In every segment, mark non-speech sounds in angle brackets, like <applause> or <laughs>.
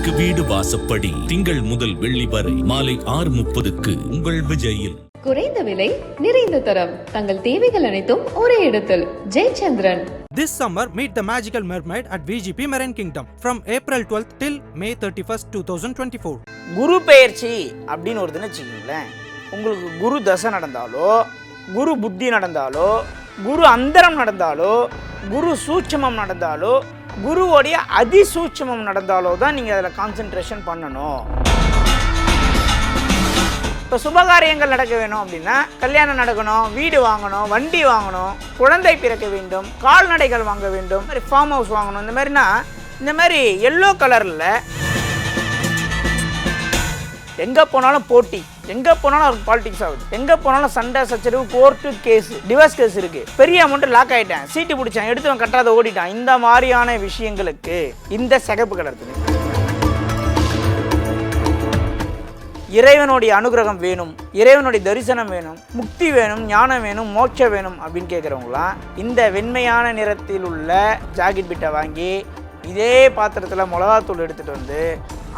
வீட்டுக்கு வீடு வாசப்படி. திங்கள் முதல் வெள்ளி வரை மாலை ஆறு முப்பதுக்கு உங்கள் விஜயில். குறைந்த விலை நிறைந்த தரம். தங்கள் தேவைகள் அனைத்தும் ஒரே இடத்தில். Jayachandran. This summer, meet the magical mermaid at VGP Marine Kingdom from April 12th till May 31st, 2024. குரு பெயர்ச்சி அப்படின்னு ஒரு தினம் வச்சுக்கோங்களேன். உங்களுக்கு குரு தசை நடந்தாலோ குரு புத்தி நடந்தாலோ குரு அந்தரம் நடந்தாலோ குரு சூட்சமம் நடந்தாலோ குருவோடைய அதிசூட்சமம் நடந்தாலோ தான் நீங்கள் அதில் கான்சென்ட்ரேஷன் பண்ணணும். இப்போ சுபகாரியங்கள் நடக்க வேணும் அப்படின்னா கல்யாணம் நடக்கணும் வீடு வாங்கணும் வண்டி வாங்கணும் குழந்தை பிறக்க வேண்டும் கால்நடைகள் வாங்க வேண்டும் ஃபார்ம் ஹவுஸ் வாங்கணும் இந்த மாதிரினா இந்த மாதிரி எல்லோ கலரில் எங்கே போனாலும் போட்டி. எங்கே போனாலும் அவருக்கு பாலிடிக்ஸ் ஆகுது. எங்கே போனாலும் சண்டை சச்சரவு கோர்ட்டு கேஸ் டிவோர்ஸ் கேஸ் இருக்குது பெரிய அமௌண்ட்டு லாக் ஆயிட்டேன். சீட்டு பிடிச்சேன். எடுத்தவன் கட்டாத ஓடிட்டான். இந்த மாதிரியான விஷயங்களுக்கு இந்த சிகப்பு கலர் இறைவனுடைய அனுகிரகம் வேணும். இறைவனுடைய தரிசனம் வேணும். முக்தி வேணும். ஞானம் வேணும். மோட்சம் வேணும் அப்படின்னு கேட்குறவங்களாம் இந்த வெண்மையான நிறத்தில் உள்ள ஜாக்கெட் பிட்டை வாங்கி இதே பாத்திரத்தில் மிளகாத்தூள் எடுத்துகிட்டு வந்து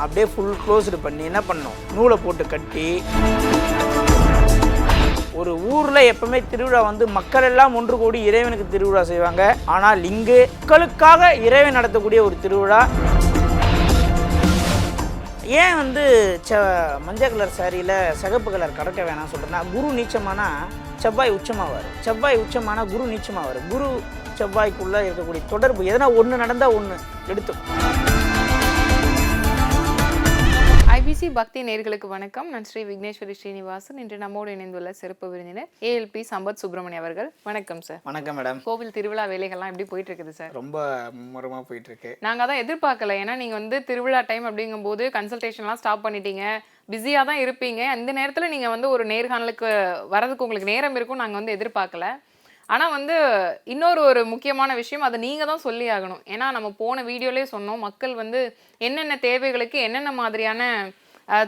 அப்படியே ஃபுல் க்ளோஸ்டு பண்ணி என்ன பண்ணோம் நூலை போட்டு கட்டி ஒரு ஊரில் எப்பவுமே திருவிழா வந்து மக்கள் எல்லாம் ஒன்று கூடி இறைவனுக்கு திருவிழா செய்வாங்க. ஆனால் இங்கு மக்களுக்காக இறைவன் நடத்தக்கூடிய ஒரு திருவிழா. ஏன் வந்து ச மஞ்சள் கலர் சாரியில் சிகப்பு கலர் கடக்க வேணாம் சொல்கிறேன்னா குரு நீச்சமானா செவ்வாய் உச்சமாவார். செவ்வாய் உச்சமானா குரு நீச்சமாவார். குரு செவ்வாய்க்குள்ளே இருக்கக்கூடிய தொடர்பு எதனா ஒன்று நடந்தால் ஒன்று எடுத்து ஐபிசி பக்தி நேர்களுக்கு வணக்கம். நான் ஸ்ரீ விக்னேஸ்வரி ஸ்ரீனிவாசன். இன்று நம்மோடு இணைந்துள்ள சிறப்பு விருந்தினர் ஏஎல்பி சம்பத் சுப்பிரமணியம் அவர்கள். வணக்கம் சார் வணக்கம் மேடம் கோவில் திருவிழா வேலைகள்லாம் எப்படி போயிட்டு இருக்குது சார் ரொம்ப மும்முரமாக போயிட்டுருக்கு. நாங்கள் தான் எதிர்பார்க்கல. ஏன்னா நீங்கள் வந்து திருவிழா டைம் அப்படிங்கும்போது கன்சல்டேஷன்லாம் ஸ்டாப் பண்ணிட்டீங்க. பிஸியாக தான் இருப்பீங்க. அந்த நேரத்தில் நீங்கள் வந்து ஒரு நேர்காணலுக்கு வரதுக்கு உங்களுக்கு நேரம் இருக்கும் நாங்கள் வந்து எதிர்பார்க்கல. ஆனால் வந்து இன்னொரு ஒரு முக்கியமான விஷயம் அதை நீங்கள் தான் சொல்லி ஆகணும். ஏன்னா நம்ம போன வீடியோலேயே சொன்னோம் மக்கள் வந்து என்னென்ன தேவைகளுக்கு என்னென்ன மாதிரியான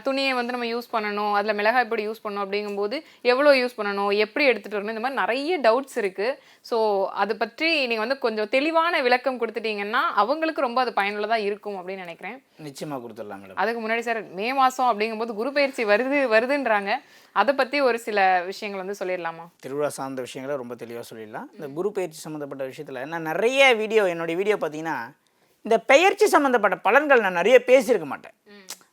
துணியை வந்து நம்ம யூஸ் பண்ணணும் அதில் மிளகாய் பொடி யூஸ் பண்ணணும் அப்படிங்கும்போது எவ்வளோ யூஸ் பண்ணணும் எப்படி எடுத்துகிட்டு வரணும் இந்த மாதிரி நிறைய டவுட்ஸ் இருக்குது ஸோ அதை பற்றி நீங்கள் வந்து கொஞ்சம் தெளிவான விளக்கம் கொடுத்துட்டீங்கன்னா அவங்களுக்கு ரொம்ப அது பயனுள்ளதாக இருக்கும் அப்படின்னு நினைக்கிறேன். நிச்சயமாக கொடுத்துடலாம் மேடம். அதுக்கு முன்னாடி சார் மே மாதம் அப்படிங்கும்போது குரு பயிற்சி வருது வருதுன்றாங்க. அதை பற்றி ஒரு சில விஷயங்கள் வந்து சொல்லிடலாமா? திருவிழா சார்ந்த விஷயங்களை ரொம்ப தெளிவாக சொல்லிடலாம். இந்த குரு பயிற்சி சம்மந்தப்பட்ட விஷயத்தில் நான் நிறைய வீடியோ என்னுடைய வீடியோ பார்த்தீங்கன்னா இந்த பெயர்ச்சி சம்மந்தப்பட்ட பலன்கள் நான் நிறைய பேசியிருக்க மாட்டேன்.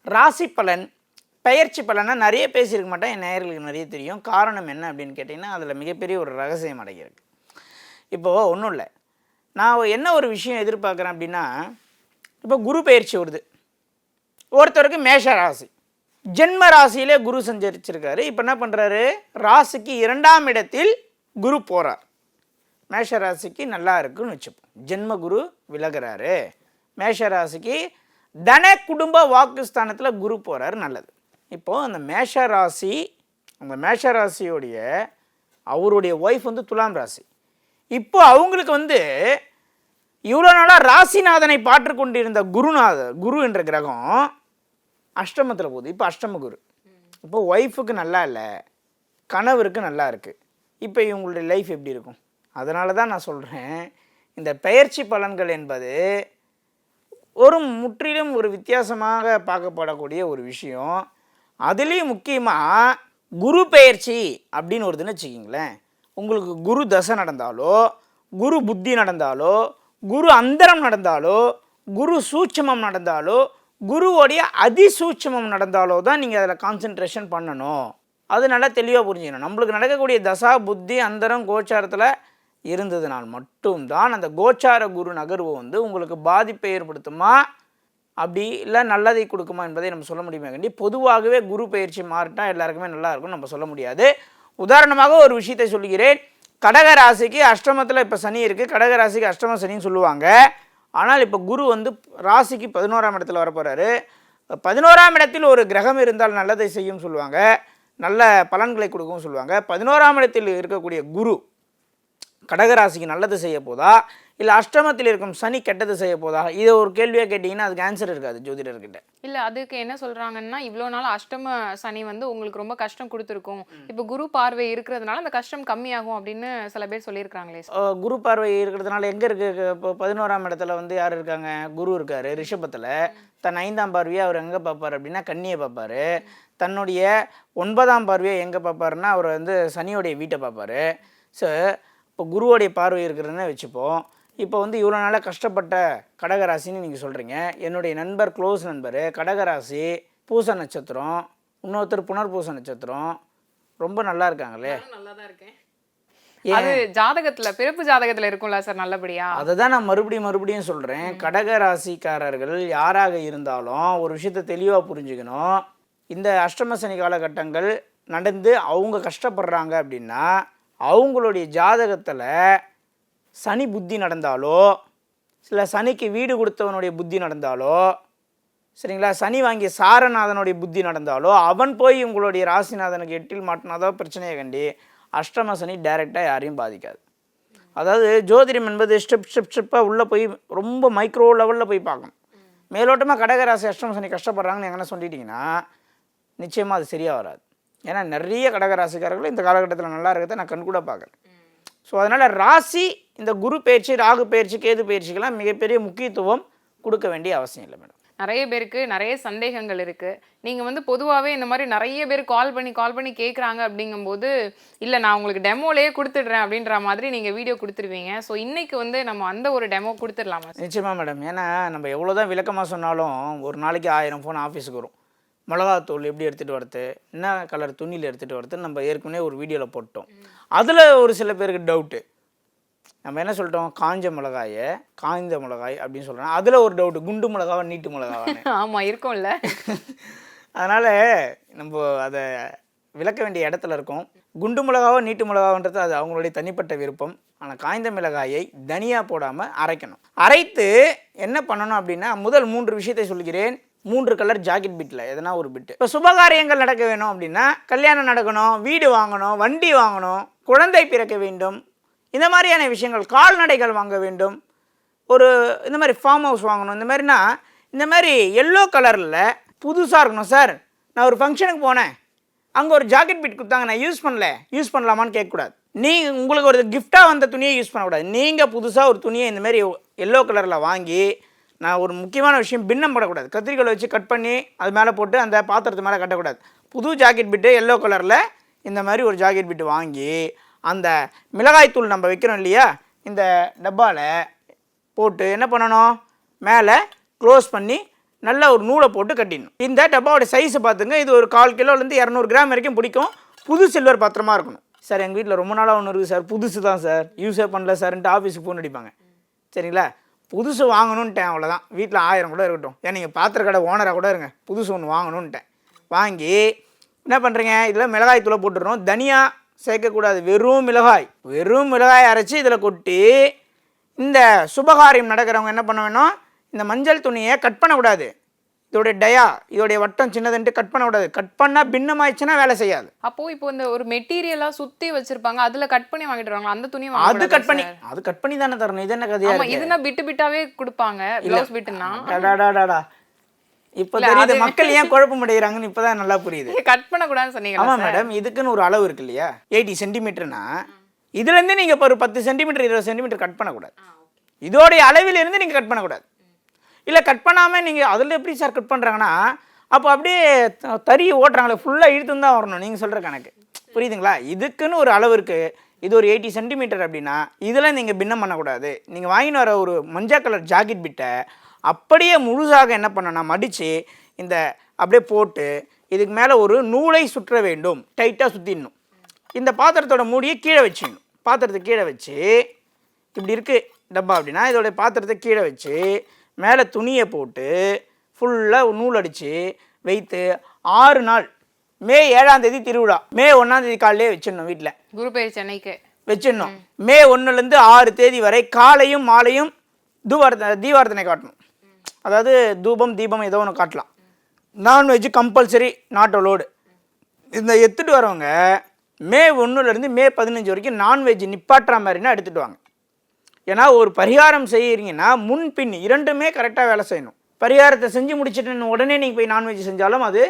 ராசி பலன் பெயர்ச்சி பலனை நிறைய பேசியிருக்க மாட்டேன். என் நேயர்களுக்கு நிறைய தெரியும். காரணம் என்ன அப்படின்னு கேட்டிங்கன்னா அதில் மிகப்பெரிய ஒரு ரகசியம் அடங்கியிருக்கு. இப்போது ஒன்றும் இல்லை. நான் என்ன ஒரு விஷயம் எதிர்பார்க்குறேன் அப்படின்னா இப்போ குரு பயிற்சி வருது. ஒருத்தருக்கு மேஷ ராசி. ஜென்ம ராசியிலே குரு சஞ்சரிச்சிருக்காரு. இப்போ என்ன பண்ணுறாரு ராசிக்கு இரண்டாம் இடத்தில் குரு போகிறார் மேஷ ராசிக்கு நல்லா இருக்குன்னு வச்சுப்போம். ஜென்ம குரு விலகுறாரு. மேஷ ராசிக்கு தன குடும்ப வாக்குஸ்தானத்தில் குரு போகிறார் நல்லது. இப்போது அந்த மேஷ ராசி அந்த மேஷ ராசியோடைய அவருடைய ஒய்ஃப் வந்து துலாம் ராசி. இப்போ அவங்களுக்கு வந்து இவ்வளோ நாளாக ராசிநாதனை பாற்று கொண்டிருந்த குருநாத குரு என்ற கிரகம் அஷ்டமத்தில் போகுது. இப்போ அஷ்டம குரு. இப்போ ஒய்ஃபுக்கு நல்லா இல்லை கணவருக்கு நல்லா இருக்குது இப்போ இவங்களுடைய லைஃப் எப்படி இருக்கும்? அதனால தான் நான் சொல்கிறேன் இந்த பெயர்ச்சி பலன்கள் என்பது ஒரு முற்றிலும் ஒரு வித்தியாசமாக பார்க்கப்படக்கூடிய ஒரு விஷயம். அதுலேயும் முக்கியமாக குரு பெயர்ச்சி அப்படின்னு ஒருதுன்னு வச்சுக்கிங்களேன். உங்களுக்கு குரு தசை நடந்தாலோ குரு புத்தி நடந்தாலோ குரு அந்தரம் நடந்தாலோ குரு சூட்சமம் நடந்தாலோ குருவோடைய அதிசூட்சமம் நடந்தாலோ தான் நீங்கள் அதில் கான்சென்ட்ரேஷன் பண்ணணும். அது நல்லா தெளிவாக புரிஞ்சுக்கணும். நம்மளுக்கு நடக்கக்கூடிய தசா புத்தி அந்தரம் கோச்சாரத்தில் இருந்ததுனால் மட்டும்தான் அந்த கோச்சார குரு நகர்வு வந்து உங்களுக்கு பாதிப்பை ஏற்படுத்துமா? அப்படி இல்லை நல்லதை கொடுக்குமா என்பதை நம்ம சொல்ல முடியுமே? கண்டி பொதுவாகவே குரு பயிற்சி மாறிட்டா எல்லாருக்குமே நல்லா இருக்கும்னு நம்ம சொல்ல முடியாது. உதாரணமாக ஒரு விஷயத்தை சொல்கிறேன் கடக ராசிக்கு அஷ்டமத்தில் இப்போ சனி இருக்குது கடக ராசிக்கு அஷ்டம சனின்னு சொல்லுவாங்க. ஆனால் இப்போ குரு வந்து ராசிக்கு பதினோராம் இடத்துல வரப்போகிறாரு பதினோராம் இடத்தில் ஒரு கிரகம் இருந்தால் நல்லதை செய்யும் சொல்லுவாங்க. நல்ல பலன்களை கொடுக்கும் சொல்லுவாங்க. பதினோராம் இடத்தில் இருக்கக்கூடிய குரு கடகராசிக்கு நல்லது செய்ய போதா? இல்லை அஷ்டமத்தில் இருக்கும் சனி கெட்டது செய்ய போதா? இதை ஒரு கேள்வியாக கேட்டிங்கன்னா அதுக்கு ஆன்சர் இருக்காது ஜோதிடர்கிட்ட. இல்ல அதுக்கு என்ன சொல்றாங்கன்னா இவ்வளோ நாள் அஷ்டம சனி வந்து உங்களுக்கு ரொம்ப கஷ்டம் கொடுத்துருக்கும். இப்போ குரு பார்வை இருக்கிறதுனால அந்த கஷ்டம் கம்மியாகும் அப்படின்னு சில பேர் சொல்லியிருக்காங்களே குரு பார்வை இருக்கிறதுனால எங்கே இருக்குது இப்போ பதினோராம் இடத்துல வந்து யார் இருக்காங்க? குரு இருக்கார் ரிஷபத்தில். தன் ஐந்தாம் பார்வையை அவர் எங்கே பார்ப்பார் அப்படின்னா கன்னியை பார்ப்பாரு. தன்னுடைய ஒன்பதாம் பார்வையை எங்கே பார்ப்பாருன்னா அவர் வந்து சனியோடைய வீட்டை பார்ப்பாரு. ஸோ இப்போ குருவோடைய பார்வை இருக்கிறதுன்னு வச்சுப்போம் இப்போ வந்து இவ்வளோ நாளாக கஷ்டப்பட்ட கடகராசின்னு நீங்கள் சொல்கிறீங்க என்னுடைய நண்பர் க்ளோஸ் நண்பர் கடகராசி பூச நட்சத்திரம் இன்னொருத்தர் புனர்பூச நட்சத்திரம் ரொம்ப நல்லா இருக்காங்களே. நல்லா தான் இருக்கேன். அது ஜாதகத்துல பிறப்பு ஜாதகத்துல இருக்கும்ல சார் நல்லபடியா? அதை தான் நான் மறுபடியும் மறுபடியும் சொல்கிறேன் கடக ராசிக்காரர்கள் யாராக இருந்தாலும் ஒரு விஷயத்தை தெளிவாக புரிஞ்சுக்கணும். இந்த அஷ்டம சனி காலகட்டங்கள் நடந்து அவங்க கஷ்டப்படுறாங்க அப்படின்னா அவங்களுடைய ஜாதகத்தில் சனி புத்தி நடந்தாலோ சில சனிக்கு வீடு கொடுத்தவனுடைய புத்தி நடந்தாலோ சரிங்களா? சனி வாங்கிய சாரநாதனுடைய புத்தி நடந்தாலோ அவன் போய் உங்களுடைய ராசிநாதனுக்கு எட்டில் மாட்டினாதோ பிரச்சனையை கண்டி. அஷ்டம சனி டைரெக்டாக யாரையும் பாதிக்காது. அதாவது ஜோதிடம் என்பது ஸ்டெப் ஸ்டெப் ஸ்டெப்பாக உள்ளே போய் ரொம்ப மைக்ரோ லெவலில் போய் பார்க்கணும். மேலோட்டமாக கடகராசி அஷ்டம சனி கஷ்டப்படுறாங்கன்னு எங்கன்னா சொல்லிட்டீங்கன்னா நிச்சயமாக அது சரியாக வராது. ஏன்னா நிறைய கடகராசிக்காரர்கள் இந்த காலகட்டத்தில் நல்லா இருக்கிறத நான் கண்கூட பார்க்குறேன் ஸோ அதனால் ராசி இந்த குரு பயிற்சி ராகு பயிற்சி கேது பயிற்சிக்கெல்லாம் மிகப்பெரிய முக்கியத்துவம் கொடுக்க வேண்டிய அவசியம் இல்லை மேடம். நிறைய பேருக்கு நிறைய சந்தேகங்கள் இருக்கு. நீங்க வந்து பொதுவாகவே இந்த மாதிரி நிறைய பேர் கால் பண்ணி கால் பண்ணி கேட்குறாங்க அப்படிங்கும்போது இல்லை நான் உங்களுக்கு டெமோலேயே கொடுத்துடுறேன் அப்படின்ற மாதிரி நீங்க வீடியோ கொடுத்துருவீங்க. ஸோ இன்னைக்கு வந்து நம்ம அந்த ஒரு டெமோ கொடுத்துடலாமா? நிச்சயமாக மேடம். ஏன்னா நம்ம எவ்வளோ தான் விளக்கமாக சொன்னாலும் ஒரு நாளைக்கு ஆயிரம் ஃபோன் ஆஃபீஸுக்கு வரும். மிளகாத்தூள் எப்படி எடுத்துகிட்டு வரது என்ன கலர் துணியில் எடுத்துகிட்டு வரது நம்ம ஏற்கனவே ஒரு வீடியோவில் போட்டோம். அதில் ஒரு சில பேருக்கு டவுட்டு நம்ம என்ன சொல்லிட்டோம் காஞ்ச மிளகாயை காய்ந்த மிளகாய் அப்படின்னு சொல்கிறோம் அதில் ஒரு டவுட்டு குண்டு மிளகாவா நீட்டு மிளகாவான்னு. <laughs> ஆமா இருக்கும்ல. <laughs> அதனால் நம்ம அதை விளக்க வேண்டிய இடத்துல இருக்கோம். குண்டு மிளகாவோ நீட்டு மிளகாவன்றது அது அவங்களுடைய தனிப்பட்ட விருப்பம். ஆனால் காய்ந்த மிளகாயை தனியாக போடாமல் அரைக்கணும். அரைத்து என்ன பண்ணணும் அப்படின்னா முதல் மூன்று விஷயத்தை சொல்கிறேன் மூன்று கலர் ஜாக்கெட் பிட்டில் எதனா ஒரு பிட்டு. இப்போ சுபகாரியங்கள் நடக்க வேணும் அப்படின்னா கல்யாணம் நடக்கணும் வீடு வாங்கணும் வண்டி வாங்கணும் குழந்தை பிறக்க வேண்டும் இந்த மாதிரியான விஷயங்கள் கால்நடைகள் வாங்க வேண்டும் ஒரு இந்த மாதிரி ஃபார்ம் ஹவுஸ் வாங்கணும் இந்த மாதிரினா இந்த மாதிரி எல்லோ கலரில் புதுசாக இருக்கணும் சார் நான் ஒரு ஃபங்க்ஷனுக்கு போனேன். அங்கே ஒரு ஜாக்கெட் பிட் கொடுத்தாங்க நான் யூஸ் பண்ணல. யூஸ் பண்ணலாமான்னு கேட்கக்கூடாது. நீங்கள் உங்களுக்கு ஒரு கிஃப்டாக வந்த துணியை யூஸ் பண்ணக்கூடாது. நீங்கள் புதுசாக ஒரு துணியை இந்த மாதிரி எல்லோ கலரில் வாங்கி நான் ஒரு முக்கியமான விஷயம் பின்னம் படக்கூடாது. கத்திரிக்கோலை வச்சு கட் பண்ணி அது மேலே போட்டு அந்த பாத்திரத்து மேலே கட்டக்கூடாது. புது ஜாக்கெட் பிட்டு எல்லோ கலரில் இந்த மாதிரி ஒரு ஜாக்கெட் பிட்டு வாங்கி அந்த மிளகாய்த்தூள் நம்ம வைக்கிறோம் இல்லையா? இந்த டப்பாவில் போட்டு என்ன பண்ணணும்? மேலே க்ளோஸ் பண்ணி நல்ல ஒரு நூலை போட்டு கட்டிடணும். இந்த டப்பாவோட சைஸை பார்த்துங்க. இது ஒரு கால் கிலோலேருந்து இரநூறு கிராம் வரைக்கும் பிடிக்கும். புது சில்வர் பாத்திரமாக இருக்கணும். சார் எங்கள் வீட்டில் ரொம்ப நாளாக ஒன்று இருக்குது சார். புதுசு தான் சார். யூஸே பண்ணல சார்ன்ட்டு ஆஃபீஸுக்கு ஃபோன் அடிப்பாங்க. சரிங்களா? புதுசு வாங்கணுன்ட்டேன் அவ்வளோதான் வீட்டில் ஆயிரம் கூட இருக்கட்டும். ஏன் நீங்கள் பாத்திர கடை ஓனராக கூட இருங்க. புதுசு ஒன்று வாங்கணுன்ட்டேன். வாங்கி என்ன பண்ணுறீங்க இதில் மிளகாய் தூளை போட்டுடுறோம். தனியாக சேர்க்கக்கூடாது. வெறும் மிளகாய். வெறும் மிளகாய் அரைச்சி இதில் கொட்டி இந்த சுபகாரியம் நடக்கிறவங்க என்ன பண்ண வேணும்? இந்த மஞ்சள் துணியை கட் பண்ணக்கூடாது. இதோடைய டயா இதோடைய வட்டம் சின்னதுன்ட்டு கட் பண்ணக்கூடாது கட் பண்ணால் பின்னமாயிடுச்சுன்னா வேலை செய்யாது. அப்போ இப்போ இந்த ஒரு மெட்டீரியலா சுத்தி வச்சிருப்பாங்க அதுல கட் பண்ணி வாங்கிட்டு வருவாங்க. அந்த துணியை அது கட் பண்ணி? அது கட் பண்ணி தானே தரணும். இது என்ன கதையா இதுனா பிட்டு பிட்டாவே கொடுப்பாங்க ப்ளவுஸ் பிட்டுனா டாடாடாடாடா. இப்போ தெரியுது மக்கள் ஏன் குழப்பம் அடைகிறாங்கன்னு இப்போதான் நல்லா புரியுது. <laughs> கட் பண்ண கூடாதுன்னு சொன்னீங்க ஆமாம் மேடம் இதுக்குன்னு ஒரு அளவு இருக்கு இல்லையா? எயிட்டி சென்டிமீட்டர்னா இதுலேருந்து நீங்கள் இப்போ ஒரு பத்து சென்டிமீட்டர் இருபது சென்டிமீட்டர் கட் பண்ணக்கூடாது. இதோடைய அளவில் இருந்து நீங்கள் கட் பண்ணக்கூடாது. இல்லை கட் பண்ணாமல் நீங்கள் அதில் எப்படி சார் கட் பண்ணுறாங்கன்னா அப்போ அப்படியே த- தறி ஓட்டுறாங்களே ஃபுல்லாக இழுத்துன்னு தான் வரணும். நீங்கள் சொல்கிற கணக்கு. புரியுதுங்களா? இதுக்குன்னு ஒரு அளவு இருக்குது இது ஒரு எயிட்டி சென்டிமீட்டர் அப்படின்னா இதெல்லாம் நீங்கள் பின்னம் பண்ணக்கூடாது. நீங்கள் வாங்கின்னு வர ஒரு மஞ்சள் கலர் ஜாக்கெட் பிட்டை அப்படியே முழுசாக என்ன பண்ணணும்னா மடித்து இந்த அப்படியே போட்டு இதுக்கு மேலே ஒரு நூலை சுற்ற வேண்டும். டைட்டாக சுற்றிடணும் இந்த பாத்திரத்தோட மூடியை கீழே வச்சிடணும். பாத்திரத்தை கீழே வச்சு இப்படி இருக்குது டப்பா அப்படின்னா இதோட பாத்திரத்தை கீழே வச்சு மேலே துணியை போட்டு ஃபுல்லாக நூல் அடித்து வைத்து ஆறு நாள் மே ஏழாம் தேதி திருவிழா. மே ஒன்றாம் தேதி காலையிலே வச்சிடணும் வீட்டில் குரு சென்னைக்கு. வச்சிடணும். மே. ஒன்றுலேருந்து ஆறு தேதி வரை காலையும் மாலையும் தூவார்த்த தீபார்த்தனை காட்டணும். அதாவது தூபம் தீபம் ஏதோ ஒன்று காட்டலாம். நான்வெஜ் கம்பல்சரி நாட் அலோடு இந்த எடுத்துகிட்டு வரவங்க மே ஒன்றுலேருந்து மே பதினஞ்சு வரைக்கும் நான்வெஜ் நிப்பாட்டுற மாதிரினா எடுத்துகிட்டு வாங்க. ஏன்னா ஒரு பரிகாரம் செய்யறீங்கன்னா முன் பின் இரண்டுமே கரெக்டாக வேலை செய்யணும். பரிகாரத்தை செஞ்சு முடிச்சிட்டு உடனே நீங்கள் போய் நான்வெஜ் செஞ்சாலும் அது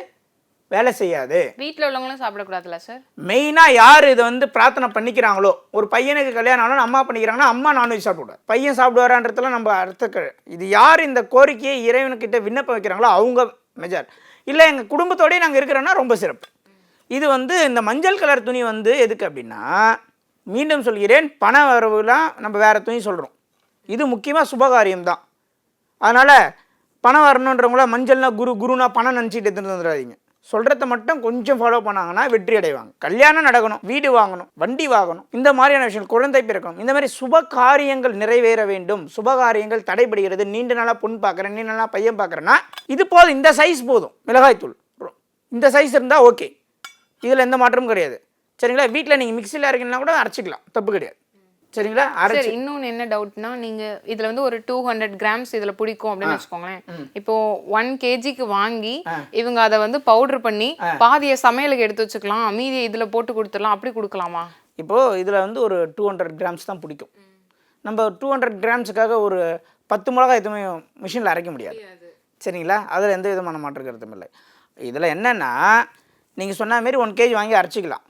வேலை செய்யாது. வீட்ல உள்ளவங்களும் சாப்பிடக்கூடாதுல்ல சார் மெயினாக யார் இதை வந்து பிரார்த்தனை பண்ணிக்கிறாங்களோ ஒரு பையனுக்கு கல்யாணம் ஆனாலும் அம்மா பண்ணிக்கிறாங்கன்னா அம்மா நான்வெஜ் சாப்பிடுவார் பையன் சாப்பிடுவாரான்றதுல நம்ம அர்த்த இது யார் இந்த கோரிக்கையை இறைவனுக்கிட்ட விண்ணப்பம் வைக்கிறாங்களோ அவங்க மெஜார். இல்லை எங்கள் குடும்பத்தோடயே நாங்கள் இருக்கிறோன்னா ரொம்ப சிறப்பு. இது வந்து இந்த மஞ்சள் கலர் துணி வந்து எதுக்கு அப்படின்னா மீண்டும் சொல்கிறேன் பண வரவுலாம் நம்ம வேறு துணி சொல்கிறோம் இது முக்கியமாக சுபகாரியம் தான். அதனால் பணம் வரணுன்றவங்கள மஞ்சள்னா குரு குருனா பணம் நினச்சிட்டு எடுத்துட்டு வந்துடாதீங்க. சொல்கிறத மட்டும் கொஞ்சம் ஃபாலோ பண்ணாங்கன்னா வெற்றி அடைவாங்க. கல்யாணம் நடக்கணும் வீடு வாங்கணும் வண்டி வாங்கணும் இந்த மாதிரியான விஷயங்கள் குழந்தை பிறக்கணும் இந்த மாதிரி சுப காரியங்கள் நிறைவேற வேண்டும். சுப காரியங்கள் தடைபடுகிறது. நீண்ட நாளாக பொன் பார்க்குறேன் நீண்ட நாளாக பையன் பார்க்குறேன்னா இது போதும். இந்த சைஸ் போதும். மிளகாய்த்தூள். இந்த சைஸ் இருந்தால் ஓகே இதில் எந்த மாற்றமும் கிடையாது. சரிங்களா? வீட்டில் நீங்கள் மிக்சியில் அரைக்கணும்னா கூட அரைச்சிக்கலாம். தப்பு கிடையாது. சரிங்களா? சார் அரைச்சி இன்னொன்னு என்ன டவுட்னா நீங்க இதுல வந்து ஒரு டூ ஹண்ட்ரட் கிராம்ஸ் இதுல பிடிக்கும் அப்படின்னு வச்சுக்கோங்களேன். இப்போ ஒன் கேஜிக்கு வாங்கி இவங்க அதை வந்து பவுடர் பண்ணி பாதிய சமையலுக்கு எடுத்து வச்சுக்கலாம். மீதியை இதுல போட்டு கொடுத்துடலாம். அப்படி கொடுக்கலாமா? இப்போது இதில் வந்து ஒரு டூ ஹண்ட்ரட் கிராம்ஸ் தான் பிடிக்கும். நம்ம டூ ஹண்ட்ரட் கிராம்ஸுக்காக ஒரு பத்து மிளகா எதுவுமே மிஷினில் அரைக்க முடியாது. சரிங்களா? அதில் எந்த விதமான மாற்று கருத்தும் இல்லை. இதில் என்னென்னா நீங்கள் சொன்ன மாரி ஒன் கேஜி வாங்கி அரைச்சிக்கலாம்.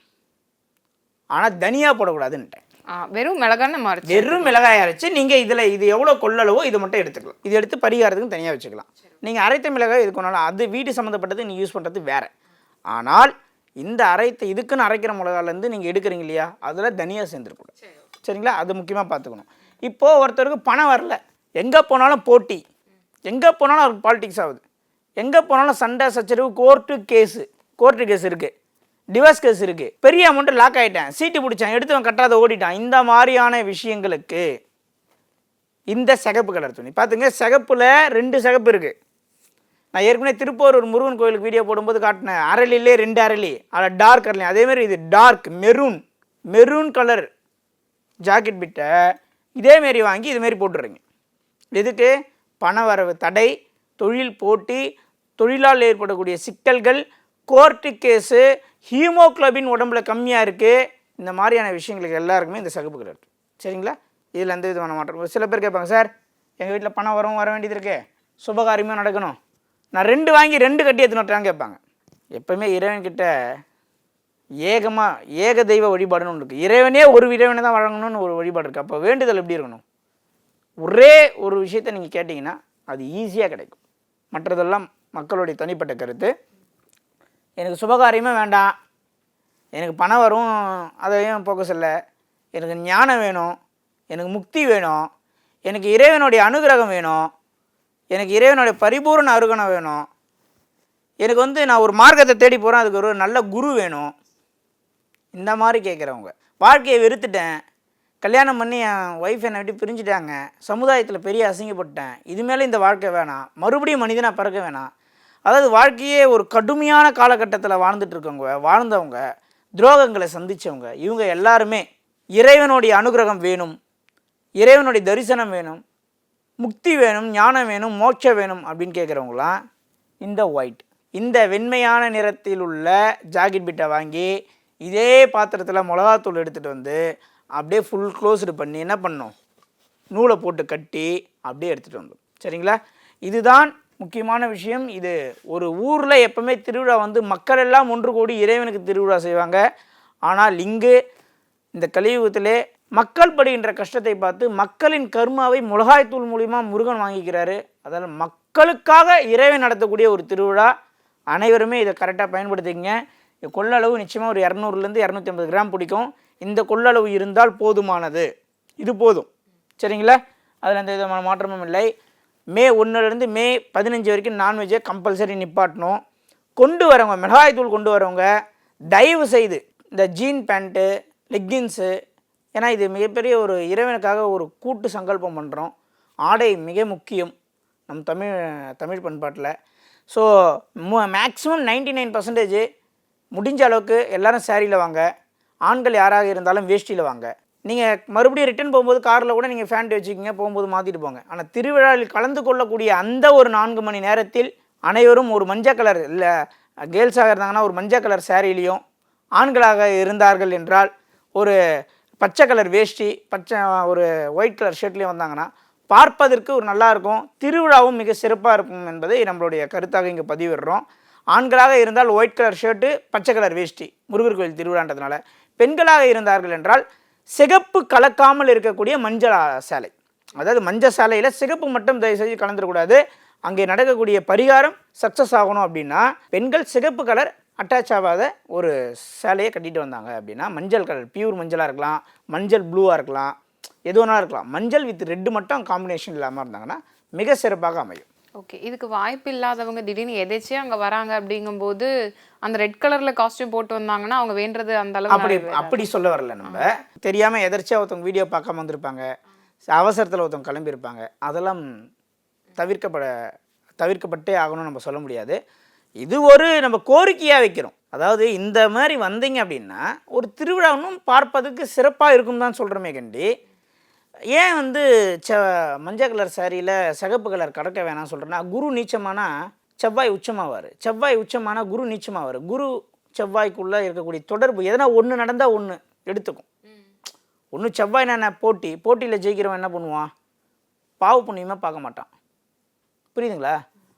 ஆனால் தனியாக போடக்கூடாதுன்ட்டேன். வெறும் மிளகான்னு நம்ம அரைச்சு வெறும் மிளகாய் அரைச்சு நீங்கள் இதில் இது எவ்வளோ கொள்ளளவோ இது மட்டும் எடுத்துக்கலாம். இது எடுத்து பரிகாரத்துக்கு தனியாக வச்சுக்கலாம். நீங்கள் அரைத்த மிளகாய் இது கொண்டாலும் அது வீடு சம்மந்தப்பட்டது நீங்கள் யூஸ் பண்ணுறது வேறு. ஆனால் இந்த அரைத்த இதுக்குன்னு அரைக்கிற மிளகாலேருந்து நீங்கள் எடுக்கிறீங்க இல்லையா? அதில் தனியாக சேர்ந்துருக்கூடாது சரிங்களா? அது முக்கியமாக பார்த்துக்கணும் இப்போது ஒருத்தருக்கு பணம் வரல. எங்கே போனாலும் போட்டி. எங்கே போனாலும் அவருக்கு பாலிடிக்ஸ் ஆகுது. எங்கே போனாலும் சண்டை சச்சரவு கோர்ட்டு கேஸு கோர்ட்டு கேஸ் இருக்குது டிவர்ஸ் கேஸ் இருக்குது பெரிய அமௌண்ட்டு லாக் ஆகிட்டேன் சீட்டு பிடிச்சேன் எடுத்தவன் கட்டாத ஓடிட்டான். இந்த மாதிரியான விஷயங்களுக்கு இந்த சிகப்பு கலர் துணி. பார்த்துங்க சிகப்பில் ரெண்டு சிகப்பு இருக்குது நான் ஏற்கனவே திருப்பூர் ஒரு முருகன் கோயிலுக்கு வீடியோ போடும்போது காட்டினேன். அரளிலே ரெண்டு அரளி. அதில் டார்க் அரளி. அதேமாதிரி இது dark maroon maroon colour jacket பிட்டை இதேமாரி வாங்கி இதுமாரி போட்டுடுறீங்க எதுக்கு? பண வரவு தடை தொழில் போட்டி தொழிலால் ஏற்படக்கூடிய சிக்கல்கள் கோர்ட்டு கேஸு ஹீமோக்ளோபின் உடம்புல கம்மியாக இருக்குது இந்த மாதிரியான விஷயங்களுக்கு எல்லாருக்குமே இந்த சகுப்புகள் இருக்குது சரிங்களா? இதில் எந்த விதமான மாற்றம்? சில பேர் கேட்பாங்க சார் எங்கள் வீட்டில் பணம் வரவும் வர வேண்டியது இருக்கே. சுபகாரியமாக நடக்கணும். நான் ரெண்டு வாங்கி ரெண்டு கட்டி எடுத்துன்னு கேட்பாங்க. எப்போவுமே இறைவன்கிட்ட ஏகமாக ஏக தெய்வ வழிபாடுன்னு ஒன்று இருக்குது இறைவனே ஒரு இறைவனை தான் வழங்கணும்னு ஒரு வழிபாடு இருக்குது அப்போ வேண்டுதல் எப்படி இருக்கணும்? ஒரே ஒரு விஷயத்தை நீங்கள் கேட்டிங்கன்னா அது ஈஸியாக கிடைக்கும். மற்றதெல்லாம் மக்களுடைய தனிப்பட்ட கருத்து. எனக்கு சுபகாரியமே வேண்டாம். எனக்கு பணம் வரும் அதையும் போக்கஸ் இல்லை. எனக்கு ஞானம் வேணும் எனக்கு முக்தி வேணும் எனக்கு இறைவனுடைய அனுகிரகம் வேணும் எனக்கு இறைவனுடைய பரிபூர்ண அருகணம் வேணும். எனக்கு வந்து நான் ஒரு மார்க்கத்தை தேடி போகிறேன் அதுக்கு ஒரு நல்ல குரு வேணும். இந்த மாதிரி கேட்குறவங்க வாழ்க்கையை வெறுத்துட்டேன். கல்யாணம் பண்ணி என் ஒய்ஃப் என்னை விட்டு பிரிஞ்சுட்டாங்க. சமுதாயத்தில் பெரிய அசிங்கப்பட்டேன் இதுமேலே இந்த வாழ்க்கை வேணாம். மறுபடியும் மனிதனாக பிறக்க வேணாம். அதாவது வாழ்க்கையே ஒரு கடுமையான காலகட்டத்தில் வாழ்ந்துட்டு இருக்கவங்க வாழ்ந்தவங்க துரோகங்களை சந்தித்தவங்க இவங்க எல்லாருமே இறைவனுடைய அனுகிரகம் வேணும் இறைவனுடைய தரிசனம் வேணும் முக்தி வேணும் ஞானம் வேணும் மோட்சம் வேணும் அப்படின்னு கேட்குறவங்களாம் இந்த ஒயிட் இந்த வெண்மையான நிறத்தில் உள்ள ஜாக்கெட் பிட்டை வாங்கி இதே பாத்திரத்தில் மிளகாத்தூள் எடுத்துகிட்டு வந்து அப்படியே ஃபுல் க்ளோஸ்டு பண்ணி என்ன பண்ணோம்? நூலை போட்டு கட்டி அப்படியே எடுத்துகிட்டு வந்தோம் சரிங்களா? இதுதான் முக்கியமான விஷயம் இது ஒரு ஊரில் எப்பவுமே திருவிழா வந்து மக்கள் எல்லாம் ஒன்று கூடி இறைவனுக்கு திருவிழா செய்வாங்க. ஆனால் இங்கு இந்த கலியுகத்திலே மக்கள் படுகின்ற கஷ்டத்தை பார்த்து மக்களின் கர்மாவை மிளகாய்த்தூள் மூலிமா முருகன் வாங்கிக்கிறாரு. அதால் மக்களுக்காக இறைவன் நடத்தக்கூடிய ஒரு திருவிழா. அனைவருமே இதை கரெக்டாக பயன்படுத்திக்கங்க. கொள்ளளவு நிச்சயமாக ஒரு இரநூறுலேருந்து இரநூத்தி ஐம்பது கிராம் பிடிக்கும். இந்த கொள்ளளவு இருந்தால் போதுமானது. இது போதும். சரிங்களா? அதில் எந்த விதமான மாற்றமும் இல்லை. மே ஒன்றுலேருந்து மே பதினஞ்சு வரைக்கும் நான்வெஜ்ஜை கம்பல்சரி நிப்பாட்டணும். கொண்டு வரவங்க மிளகாய் தூள் கொண்டு வரவங்க தயவு செய்து இந்த ஜீன் பேண்ட்டு லெக்கின்ஸு ஏன்னா இது மிகப்பெரிய ஒரு இறைவனுக்காக ஒரு கூட்டு சங்கல்பம் பண்ணுறோம் ஆடை மிக முக்கியம் நம் தமிழ் தமிழ் பண்பாட்டில். So maximum ninety nine percentage முடிஞ்ச அளவுக்கு எல்லோரும் சேரீயில் வாங்க. ஆண்கள் யாராக இருந்தாலும் வேஷ்டியில் வாங்க. நீங்கள் மறுபடியும் ரிட்டர்ன் போகும்போது காரில் கூட நீங்கள் ஃபேண்ட் வச்சுக்கிங்க போகும்போது மாற்றிட்டு போங்க. ஆனால் திருவிழாவில் கலந்து கொள்ளக்கூடிய அந்த ஒரு நான்கு மணி நேரத்தில் அனைவரும் ஒரு மஞ்சள் கலர் இல்லை கேர்ள்ஸாக இருந்தாங்கன்னா ஒரு மஞ்சள் கலர் சேரீலையும் ஆண்களாக இருந்தார்கள் என்றால் ஒரு பச்சை கலர் வேஷ்டி பச்சை ஒரு ஒயிட் கலர் ஷர்ட்லேயும் வந்தாங்கன்னா பார்ப்பதற்கு ஒரு நல்லா இருக்கும். திருவிழாவும் மிக சிறப்பாக இருக்கும் என்பதை நம்மளுடைய கருத்தாக இங்கே பதிவிடுறோம். ஆண்களாக இருந்தால் ஒயிட் கலர் ஷர்ட்டு பச்சை கலர் வேஷ்டி முருகர் கோயில் திருவிழான்றதுனால பெண்களாக இருந்தார்கள் என்றால் சிகப்பு கலக்காமல் இருக்கக்கூடிய மஞ்சள் சேலை. அதாவது மஞ்சள் சேலையில் சிகப்பு மட்டும் தயவு செஞ்சு கலந்துடக்கூடாது அங்கே நடக்கக்கூடிய பரிகாரம் சக்ஸஸ் ஆகணும் அப்படின்னா பெண்கள் சிகப்பு கலர் அட்டாச் ஆகாத ஒரு சேலையை கட்டிட்டு வந்தாங்க அப்படின்னா மஞ்சள் கலர் பியூர் மஞ்சளாக இருக்கலாம் மஞ்சள் ப்ளூவாக இருக்கலாம் எது வேணாலும் இருக்கலாம். மஞ்சள் வித் ரெட்டு மட்டும் காம்பினேஷன் இல்லாமல் இருந்தாங்கன்னா மிக சிறப்பாக அமையும். ஓகே இதுக்கு வாய்ப்பு இல்லாதவங்க திடீர்னு எதேச்சியா அங்க வராங்க அப்படிங்கும்போது அந்த ரெட் கலர்ல காஸ்டியூம் போட்டு வந்தாங்கன்னா அவங்க வேண்டது அந்த அளவு அப்படி. அப்படி சொல்ல வரல நம்ம. தெரியாமல் எதர்ச்சியா ஒருத்தவங்க வீடியோ பார்க்காம வந்திருப்பாங்க. அவசரத்தில் ஒருத்தவங்க கிளம்பியிருப்பாங்க. அதெல்லாம் தவிர்க்கப்பட தவிர்க்கப்பட்டே ஆகணும்னு நம்ம சொல்ல முடியாது. இது ஒரு நம்ம கோரிக்கையாக வைக்கிறோம். அதாவது இந்த மாதிரி வந்தீங்க அப்படின்னா ஒரு திருவிழா இன்னும் பார்ப்பதுக்கு சிறப்பாக இருக்கும் தான் சொல்கிறோமே கண்டி. ஏன் வந்து செ மஞ்சள் கலர் சாரியில் சிகப்பு கலர் கடக்க வேணாம் சொல்கிறேன்னா குரு நீச்சமானா செவ்வாய் உச்சமாவார். செவ்வாய் உச்சமானா குரு நீச்சமாவார். குரு செவ்வாய்க்குள்ளே இருக்கக்கூடிய தொடர்பு எதனா ஒன்று நடந்தால் ஒன்று எடுத்துக்கும். ஒன்று செவ்வாய் என்ன? போட்டி. போட்டியில் ஜெயிக்கிறவன் என்ன பண்ணுவான்? பாவ புண்ணியமாக பார்க்க மாட்டான். புரியுதுங்களா?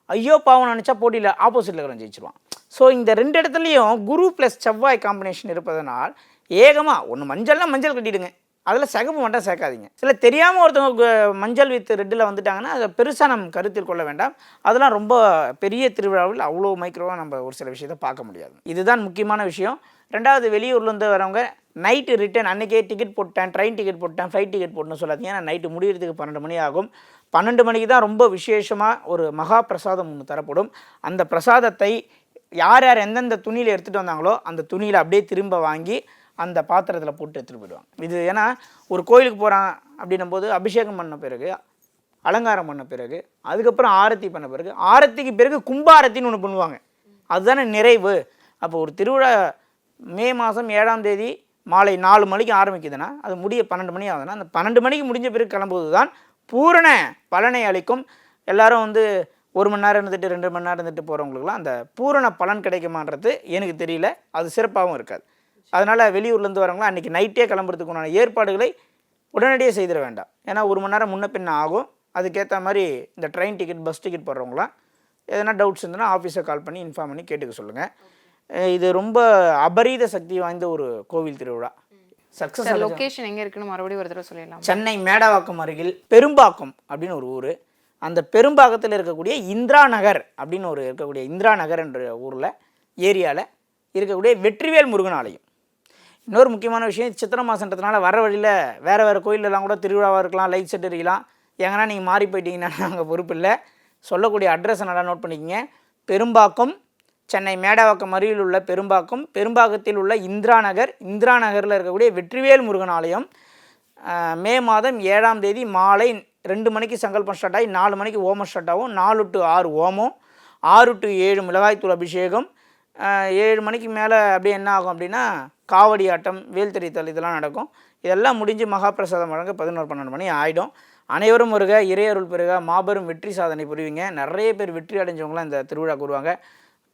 ஐயோ பாவம் நினச்சா போட்டியில் ஆப்போசிட்டில் இருக்கிறவன் ஜெயிச்சிருவான். ஸோ இந்த ரெண்டு இடத்துலையும் குரு ப்ளஸ் செவ்வாய் காம்பினேஷன் இருப்பதனால் ஏகமாக ஒன்று மஞ்சள்னா மஞ்சள் கட்டிடுங்க. அதில் சிகப்பு மட்டும் சேர்க்காதீங்க. சில தெரியாமல் ஒருத்தவங்க மஞ்சள் வித் ரெட்டில் வந்துட்டாங்கன்னா அதை பெருசாக நம்ம கருத்தில் கொள்ள வேண்டாம். அதெல்லாம் ரொம்ப பெரிய திருவிழாவில் அவ்வளோ மைக்ரோவாக நம்ம ஒரு சில விஷயத்தை பார்க்க முடியாது. இதுதான் முக்கியமான விஷயம். ரெண்டாவது வெளியூர்லேருந்து வரவங்க நைட்டு ரிட்டர்ன் அன்றைக்கே டிக்கெட் போட்டேன் ட்ரெயின் டிக்கெட் போட்டேன் ஃப்ளைட் டிக்கெட் போட்டேன்னு சொல்லாதீங்க. ஏன்னா நைட்டு முடிகிறதுக்கு பன்னெண்டு மணி ஆகும். பன்னெண்டு மணிக்கு தான் ரொம்ப விசேஷமாக ஒரு மகா பிரசாதம் ஒன்று தரப்படும். அந்த பிரசாதத்தை யார் யார் எந்தெந்த துணியில் எடுத்துகிட்டு வந்தாங்களோ அந்த துணியில் அப்படியே திரும்ப வாங்கி அந்த பாத்திரத்தில் போட்டு எடுத்துகிட்டு போயிடுவாங்க. இது ஏன்னா ஒரு கோயிலுக்கு போகிறான் அப்படின்னும் போது அபிஷேகம் பண்ண பிறகு அலங்காரம் பண்ண பிறகு அதுக்கப்புறம் ஆரத்தி பண்ண பிறகு ஆரத்திக்கு பிறகு கும்பாரத்தின்னு ஒன்று பண்ணுவாங்க. அதுதானே நிறைவு. அப்போ ஒரு திருவிழா மே மாதம் ஏழாம் தேதி மாலை நாலு மணிக்கு ஆரம்பிக்குதுன்னா அது முடிய பன்னெண்டு மணி ஆகுதுன்னா அந்த பன்னெண்டு மணிக்கு முடிஞ்ச பிறகு கிளம்புவது தான் பூரண பலனை அளிக்கும். எல்லாரும் வந்து ஒரு மணி நேரம் இருந்துட்டு ரெண்டு மணி நேரம் இருந்துட்டு போகிறவங்களுக்குலாம் அந்த பூரண பலன் கிடைக்குமான்றது எனக்கு தெரியல. அது சிறப்பாகவும் இருக்காது. அதனால் வெளியூர்லேருந்து வரவங்களாம் அன்றைக்கி நைட்டே கிளம்புறதுக்கு உண்டான ஏற்பாடுகளை உடனடியாக செய்திட வேண்டாம். ஏன்னா ஒரு மணி நேரம் முன்ன பின்ன ஆகும். அதுக்கேற்ற மாதிரி இந்த ட்ரெயின் டிக்கெட் பஸ் டிக்கெட் போடுறவங்களாம் எதனா டவுட்ஸ் இருந்ததுன்னா ஆஃபீஸை கால் பண்ணி இன்ஃபார்ம் பண்ணி கேட்டுக்க சொல்லுங்கள் இது ரொம்ப அபரீத சக்தி வாய்ந்த ஒரு கோவில் திருவிழா. சக்ஸஸ் சார் லொகேஷன் எங்க இருக்குன்னு மறுபடியும் ஒரு தடவை சொல்லிடலாம்? சென்னை மேடவாக்கம் அருகில் பெரும்பாக்கம் அப்படின்னு ஒரு ஊர். அந்த பெரும்பாக்கத்தில் இருக்கக்கூடிய இந்திரா நகர் அப்படின்னு ஒரு இருக்கக்கூடிய இந்திரா நகர் என்ற ஊரில் ஏரியாவில் இருக்கக்கூடிய வெற்றிவேல் முருகன் ஆலயம். இன்னொரு முக்கியமான விஷயம் சித்திரை மாதன்றதுனால வர வழியில் வேறு வேறு கோயிலெல்லாம் கூட திருவிழாவாக இருக்கலாம் லைட் செட் எரியலாம். எங்கன்னா நீங்கள் மாறி போயிட்டீங்கன்னா <laughs> நாங்கள் பொறுப்பு இல்லை. சொல்லக்கூடிய அட்ரஸை நல்லா நோட் பண்ணிக்கோங்க. பெரும்பாக்கம் சென்னை மேடவாக்கம் அருகில் உள்ள பெரும்பாக்கம் பெரும்பாக்கத்தில் உள்ள இந்திரா நகர். இந்திரா நகரில் இருக்கக்கூடிய வெற்றிவேல் முருகன் ஆலயம். மே மாதம் ஏழாம் தேதி மாலை ரெண்டு மணிக்கு சங்கல்பம் ஸ்டார்ட் ஆகி நாலு மணிக்கு ஓமம் ஸ்டார்ட் ஆகும். நாலு டு ஆறு ஓமம். ஆறு டு ஏழு மிளகாய்த்தூள் அபிஷேகம். ஏழு மணிக்கு மேலே அப்படியே என்ன ஆகும் அப்படின்னா காவடி ஆட்டம் வேல் தெரித்தல் இதெல்லாம் நடக்கும். இதெல்லாம் முடிஞ்சு மகாபிரசாதம் வழங்க பதினோரு பன்னெண்டு மணி ஆகிடும் அனைவரும் வருக இறையருள் பெறுக மாபெரும் வெற்றி சாதனை புரிவிங்க. நிறைய பேர் வெற்றி அடைஞ்சவங்களாம் இந்த திருவிழாக்கு வருவாங்க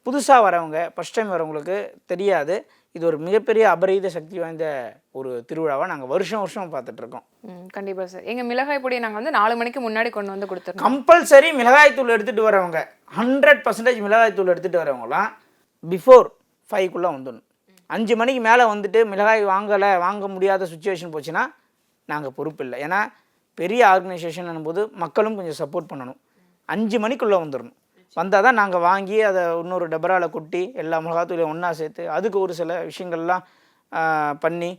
புதுசாக வரவங்க ஃபஸ்ட் டைம் வரவங்களுக்கு தெரியாது. இது ஒரு மிகப்பெரிய அபரீத சக்தி வாய்ந்த ஒரு திருவிழாவை நாங்கள் வருஷம் வருஷம் பார்த்துட்ருக்கோம் ம், கண்டிப்பா சார். எங்க மிளகாய் பொடியை நாங்க வந்து நாலு மணிக்கு முன்னாடி கொண்டு வந்து கொடுத்துருந்தோம் கம்பல்சரி மிளகாய்த்தூள் எடுத்துகிட்டு வரவங்க. ஹண்ட்ரட் பர்சன்டேஜ் மிளகாய்த்தூள் எடுத்துகிட்டு வரவங்களாம் பிஃபோர் ஃபைவ்க்குள்ளே வந்துடணும். அஞ்சு மணிக்கு மேலே வந்துட்டு மிளகாய் வாங்கலை வாங்க முடியாத சுச்சுவேஷன் போச்சுன்னா நாங்கள் பொறுப்பு இல்லை ஏன்னா பெரிய ஆர்கனைசேஷன் போது மக்களும் கொஞ்சம் சப்போர்ட் பண்ணணும். அஞ்சு மணிக்குள்ளே வந்துடணும். வந்தால் தான் நாங்கள் வாங்கி அதை இன்னொரு டபராவில் கொட்டி எல்லா மிளகாத்தூளையும் ஒன்றா சேர்த்து அதுக்கு ஒரு சில விஷயங்கள்லாம் பண்ணி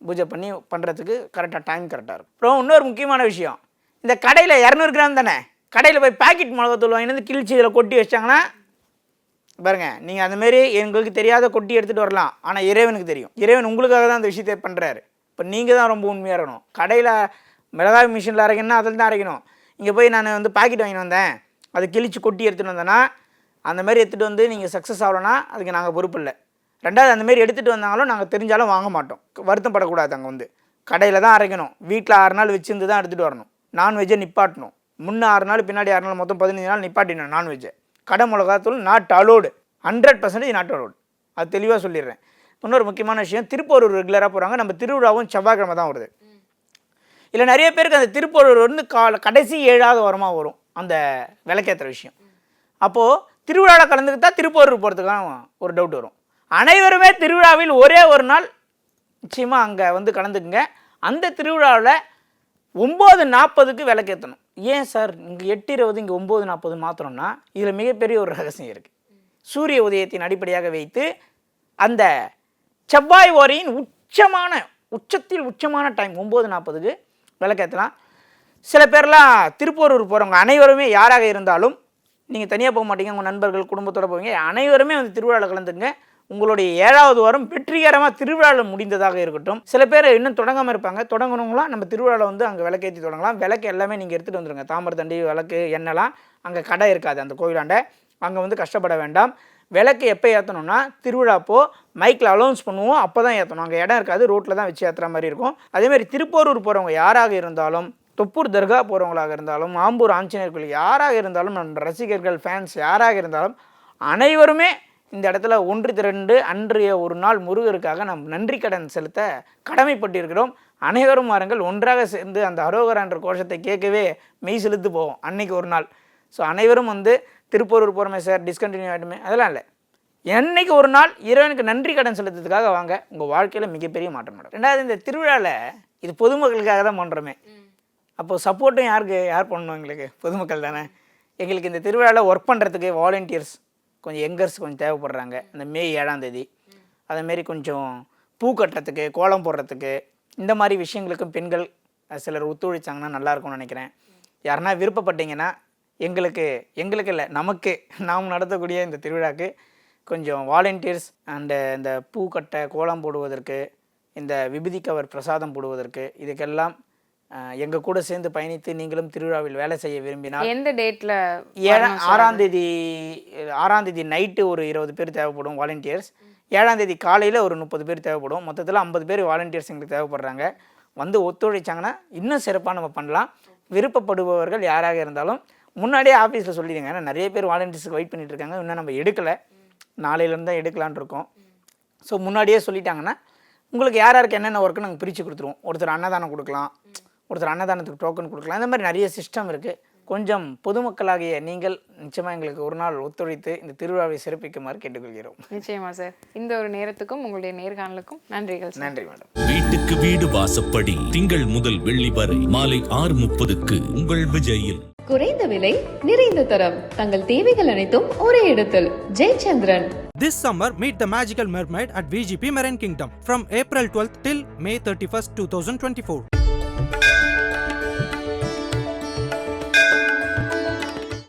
பூஜை பண்ணி பண்ணுறதுக்கு கரெக்டாக டைம் கரெக்டாக இருக்கும். அப்புறம் இன்னொரு முக்கியமான விஷயம். இந்த கடையில் இரநூறு கிராம் தானே? கடையில் போய் பாக்கெட் மிளகாத்தூள் வாங்கிட்டு வந்து கிழிச்சு இதில் கொட்டி வச்சாங்கன்னா பாருங்க நீங்கள் அந்தமாரி எங்களுக்கு தெரியாத கொட்டி எடுத்துகிட்டு வரலாம். ஆனால் இறைவனுக்கு தெரியும். இறைவன் உங்களுக்காக தான் அந்த விஷயத்தை பண்ணுறாரு இப்போ நீங்கள் தான் ரொம்ப உண்மையாக இருக்கணும். கடையில் மிளகாய் மிஷினில் அரைக்கணும்னா அதில் தான் அரைக்கணும். இங்கே போய் நான் வந்து பாக்கெட் வாங்கிட்டு வந்தேன். அது கிழிச்சு கொட்டி எடுத்துகிட்டு வந்தேன்னா அந்த மாதிரி எடுத்துகிட்டு வந்து நீங்கள் சக்ஸஸ் ஆகலன்னா அதுக்கு நாங்கள் பொறுப்பு இல்லை. ரெண்டாவது அந்தமாரி எடுத்துகிட்டு வந்தாலும் நாங்கள் தெரிஞ்சாலும் வாங்க மாட்டோம். வருத்தம் படக்கூடாது அங்கே வந்து. கடையில் தான் அரைக்கணும். வீட்டில் ஆறு நாள் வச்சுருந்து தான் எடுத்துகிட்டு வரணும். நான்வெஜ்ஜை நிப்பாட்டணும். முன்னே ஆறு நாள் பின்னாடி ஆறு நாள் மொத்தம் பதினஞ்சு நாள் நிப்பாட்டிடணும் நான்வெஜ்ஜை கடை மிளகாத்தூள் not allowed hundred percentage not allowed அது தெளிவாக சொல்லிடுறேன். இன்னொரு முக்கியமான விஷயம் திருப்பூர் ரெகுலராக போகிறாங்க நம்ம திருவிழாவும் செவ்வாய்க்கிழமை தான் வருது. இல்லை நிறைய பேருக்கு அந்த திருப்பூர் வந்து கால கடைசி ஏழாவது வாரமாக வரும். அந்த விளக்கேற்றுற விஷயம். அப்போது திருவிழாவில் கலந்துக்கிட்டா திருப்பூர் போகிறதுக்கான ஒரு டவுட் வரும். அனைவருமே திருவிழாவில் ஒரே ஒரு நாள் நிச்சயமாக அங்கே வந்து கலந்துக்குங்க. அந்த திருவிழாவில் ஒம்பது நாற்பதுக்கு விளக்கேற்றணும் ஏன் சார் இங்கே எட்டு இருபது இங்கே ஒம்பது நாற்பது மாத்திரம்னா இதில் மிகப்பெரிய ஒரு ரகசியம் இருக்குது சூரிய உதயத்தின் அடிப்படையாக வைத்து அந்த செவ்வாய் ஓரையின் உச்சமான உச்சத்தில் உச்சமான டைம் ஒம்பது நாற்பதுக்கு விளக்கேற்றலாம் சில பேர்லாம் திருப்பூரூர் போகிறவங்க அனைவருமே யாராக இருந்தாலும் நீங்கள் தனியாக போக மாட்டீங்க உங்கள் நண்பர்கள் குடும்பத்தோடு போவீங்க அனைவருமே வந்து திருவிழாவில் கலந்துங்க உங்களுடைய ஏழாவது வாரம் வெற்றிகரமாக திருவிழாவில் முடிந்ததாக இருக்கட்டும். சில பேர் இன்னும் தொடங்காமல் இருப்பாங்க. தொடங்கணுங்களா நம்ம திருவிழாவில் வந்து அங்கே விளக்கேற்றி தொடங்கலாம். விளக்கு எல்லாமே நீங்கள் எடுத்துகிட்டு வந்துடுங்க தாமரத்தண்டி விளக்கு எண்ணெய்லாம் அங்கே கடை இருக்காது அந்த கோவிலாண்ட அங்கே வந்து கஷ்டப்பட வேண்டாம். விளக்கு எப்போ ஏற்றணும்னா திருவிழாப்போ மைக்கில் அலௌன்ஸ் பண்ணுவோம். அப்போ தான் ஏற்றணும் அங்கே இடம் இருக்காது. ரோட்டில் தான் வச்சு ஏற்றுற மாதிரி இருக்கும். அதேமாதிரி திருப்போரூர் போகிறவங்க யாராக இருந்தாலும் தொப்பூர் தர்கா போகிறவங்களாக இருந்தாலும் ஆம்பூர் ஆஞ்சநேயர் கோயில் யாராக இருந்தாலும் நம்ம ரசிகர்கள் ஃபேன்ஸ் யாராக இருந்தாலும் அனைவருமே இந்த இடத்துல ஒன்று திரண்டு அன்றைய ஒரு நாள் முருகருக்காக நாம் நன்றி கடன் செலுத்த கடமைப்பட்டிருக்கிறோம். அனைவரும் வாருங்கள் ஒன்றாக சேர்ந்து அந்த அரோகரா என்ற கோஷத்தை கேட்கவே மெய் செலுத்து போவோம். அன்னைக்கு ஒரு நாள். ஸோ அனைவரும் வந்து திருப்பூரூர் போகிறோமே சார் டிஸ்கண்டினியூ ஆகிடுமே அதெல்லாம் இல்லை. என்னைக்கு ஒரு நாள் இறைவனுக்கு நன்றி கடன் செலுத்துறதுக்காக வாங்க உங்கள் வாழ்க்கையில் மிகப்பெரிய மாற்றம் நடக்கும். ரெண்டாவது இந்த திருவிழாவில் இது பொதுமக்களுக்காக தான் பண்ணுறோமே அப்போது சப்போர்ட்டும் யாருக்கு யார் பண்ணணும் எங்களுக்கு? பொதுமக்கள் தானே. எங்களுக்கு இந்த திருவிழாவில் ஒர்க் பண்ணுறதுக்கு வாலண்டியர்ஸ் கொஞ்சம் யங்கர்ஸ் கொஞ்சம் தேவைப்படுறாங்க. இந்த மே ஏழாம் தேதி. அதேமாரி கொஞ்சம் பூ கட்டுறதுக்கு கோலம் போடுறதுக்கு இந்த மாதிரி விஷயங்களுக்கும் பெண்கள் சிலர் ஒத்துழைச்சாங்கன்னா நல்லா இருக்கும்னு நினைக்கிறேன். யாருன்னா விருப்பப்பட்டீங்கன்னா எங்களுக்கு எங்களுக்கு இல்லை நமக்கு நாம் நடத்தக்கூடிய இந்த திருவிழாக்கு கொஞ்சம் வாலண்டியர்ஸ் அண்டு இந்த பூ கட்ட கோலம் போடுவதற்கு இந்த விபதி கவர் பிரசாதம் போடுவதற்கு இதுக்கெல்லாம் எங்கள் கூட சேர்ந்து பயணித்து நீங்களும் திருவிழாவில் வேலை செய்ய விரும்பினால் எந்த டேட்ல ஏழாம் ஆறாம் தேதி ஆறாம் தேதி நைட்டு ஒரு இருபது பேர் தேவைப்படும் வாலண்டியர்ஸ். ஏழாம் தேதி காலையில் ஒரு முப்பது பேர் தேவைப்படும். மொத்தத்தில் ஐம்பது பேர் வாலண்டியர்ஸ் எங்களுக்கு தேவைப்படுறாங்க. வந்து ஒத்துழைச்சாங்கன்னா இன்னும் சிறப்பாக நம்ம பண்ணலாம். விருப்பப்படுபவர்கள் யாராக இருந்தாலும் முன்னாடியே ஆஃபீஸில் சொல்லிடுங்க. ஏன்னா நிறைய பேர் வாலண்டியர்ஸுக்கு வெயிட் பண்ணிட்டு இருக்காங்க. இன்னும் நம்ம எடுக்கலை. நாளையிலேருந்து தான் எடுக்கலான்னு இருக்கோம். ஸோ முன்னாடியே சொல்லிட்டாங்கன்னா உங்களுக்கு யார் யாருக்கு என்னென்ன ஒர்க்கு நாங்கள் பிரித்து கொடுத்துருவோம். ஒருத்தர் அன்னதானம் கொடுக்கலாம். ஒருத்தர் அன்னதானத்துக்கு டோக்கன் கொடுக்கலாம். இந்த மாதிரி நிறைய சிஸ்டம் இருக்குது கொஞ்சம் பொதுமக்களாகிய நீங்கள் நிச்சயமாக எங்களுக்கு ஒரு நாள் ஒத்துழைத்து இந்த திருவிழாவை சிறப்பிக்குமாறு கேட்டுக்கொள்கிறோம். நிச்சயமா சார் இந்த ஒரு நேரத்துக்கும் உங்களுடைய நேர்காணலுக்கும் நன்றிகள் சார் நன்றி மேடம் வீட்டுக்கு வீடு வாசப்படி திங்கள் முதல் வெள்ளி வரை மாலை ஆறு முப்பதுக்கு உங்கள் விஜயில். குறைந்த விலை நிறைந்த தரம். தங்கள் தேவைகள் அனைத்தும் ஒரே இடத்தில். Jayachandran. This summer, meet the magical mermaid at VGP Marine Kingdom from April 12th till May 31st, 2024.